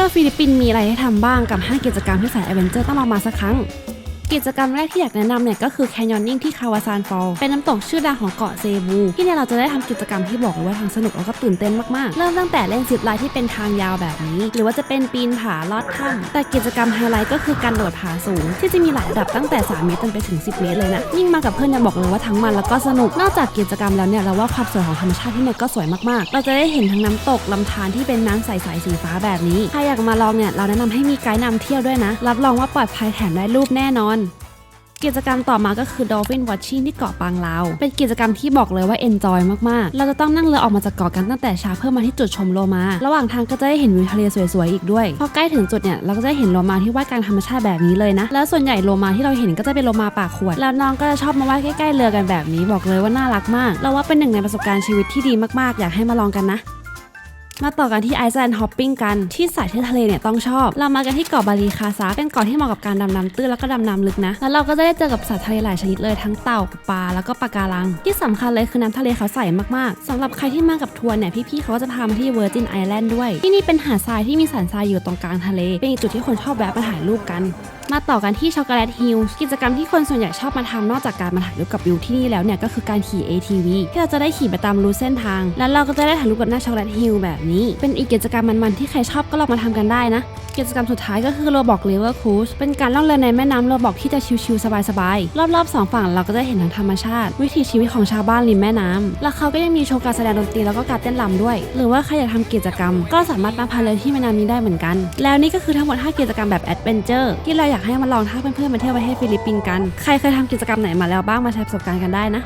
ที่ยวฟิลิปปินส์มีอะไรให้ทำบ้างกับ 5 กิจกรรมที่สายแอดเวนเจอร์ต้องลองมาสักครั้ง กิจกรรมแรกที่อยากแนะนำเนี่ยก็คือแคนยอนนิ่งที่คาวาซานฟอลเป็นน้ำตกชื่อดังของเกาะเซบู ที่เนี่ยเราจะได้ทำกิจกรรมที่บอกเลยว่าทั้งสนุกแล้วก็ตื่นเต้นมากๆ เริ่มตั้งแต่เล่นซิปไลน์ที่เป็นทางยาวแบบนี้ หรือว่าจะเป็นปีนผาลอดถ้ำแต่กิจกรรมไฮไลท์ก็คือการโดดผาสูง ที่จะมีหลายระดับตั้งแต่ 3 เมตรจนไปถึง 10 เมตรเลยนะยิ่งมากับเพื่อนเนี่ยบอกเลยว่าทั้งมันแล้วก็สนุกนอกจากกิจกรรมแล้วเนี่ยเราว่าความสวยของธรรมชาติที่เนี่ยก็สวยมากๆ เราจะได้เห็นทั้งน้ำตกลำธารที่เป็นน้ำใสๆสีฟ้าแบบนี้ใครอยากมาลองเนี่ยเราแนะนำให้มีไกด์นำเที่ยวด้วยนะ รับรองว่าปลอดภัยแถมได้รูปแน่นอน กิจกรรมต่อมาก็คือ Dolphin Watching ที่เกาะปางลาว เป็นกิจกรรมที่บอกเลยว่า enjoy มาก ๆ เราจะต้องนั่งเรือออกมาจากเกาะกันตั้งแต่เช้าเพื่อมาที่จุดชมโลมา ระหว่างทางก็จะได้เห็นวิวทะเลสวย ๆ อีกด้วย พอใกล้ถึงจุดเนี่ยเราก็จะเห็นโลมาที่ว่ายกลางธรรมชาติแบบนี้เลยนะ แล้วส่วนใหญ่โลมาที่เราเห็นก็จะเป็นโลมาปากขวด แล้วน้องก็จะชอบมาว่ายใกล้ ๆ เรือกันแบบนี้ บอกเลยว่าน่ารักมาก เราว่าเป็นหนึ่งในประสบการณ์ชีวิตที่ดีมาก ๆ อยากให้มาลองกันนะ มาต่อกันที่ไอซ์แลนด์ฮอปปิ้งกันที่สายเที่ยวทะเลเนี่ยต้องชอบ เรามากันที่เกาะบาลีคาซาเป็นเกาะที่เหมาะกับการดำน้ำตื้นแล้วก็ดำน้ำลึกนะ แล้วเราก็จะได้เจอกับสัตว์ทะเลหลายชนิดเลยทั้งเต่าปลาแล้วก็ปะการัง ที่สำคัญเลยคือน้ำทะเลเขาใสมากๆสำหรับใครที่มากับทัวร์เนี่ยพี่ๆเขาก็จะพามาที่เวอร์จินไอแลนด์ด้วย ที่นี่เป็นหาดทรายที่มีสันทรายอยู่ตรงกลางทะเล เป็นอีกจุดที่คนชอบแวะมาถ่ายรูปกันมาต่อกันที่ช็อกโกแลตฮิลส์กิจกรรมที่คนส่วนใหญ่ชอบมาทำนอกจากการมาถ่ายรูปกับวิวที่นี่แล้วเนี่ยก็คือการขี่ ATV ที่เราจะได้ขี่ไปตามรูเส้นทาง แล้วเราก็จะได้ถ่ายรูปกับหน้าช็อกโกแลตฮิลแบบนี้ เป็นอีกกิจกรรมมันๆที่ใครชอบก็ลองมาทำกันได้นะ กิจกรรมสุดท้ายก็คือโรบอกเลเวอร์คูสเป็นการล่องเรือในแม่น้ำโรบอกที่จะชิวๆสบายๆรอบๆสองฝั่งเราก็จะเห็นทั้งธรรมชาติ วิถีชีวิตของชาวบ้านริมแม่น้ำแล้วเขาก็ยังมีโชว์การแสดงดนตรีแล้วก็การเต้นรำด้วย หรือว่าใครอยากทำกิจกรรม ก็สามารถมาพายเรือที่แม่น้ำนี้ได้เหมือนกัน แล้วนี่ก็คือทั้งหมด 5 กิจกรรมแบบแอดเวนเจอร์ที่เราอยากให้มาลองถ้าเพื่อนๆมาเที่ยวประเทศฟิลิปปินส์กัน ใครเคยทำกิจกรรมไหนมาแล้วบ้างมาแชร์ประสบการณ์กันได้นะ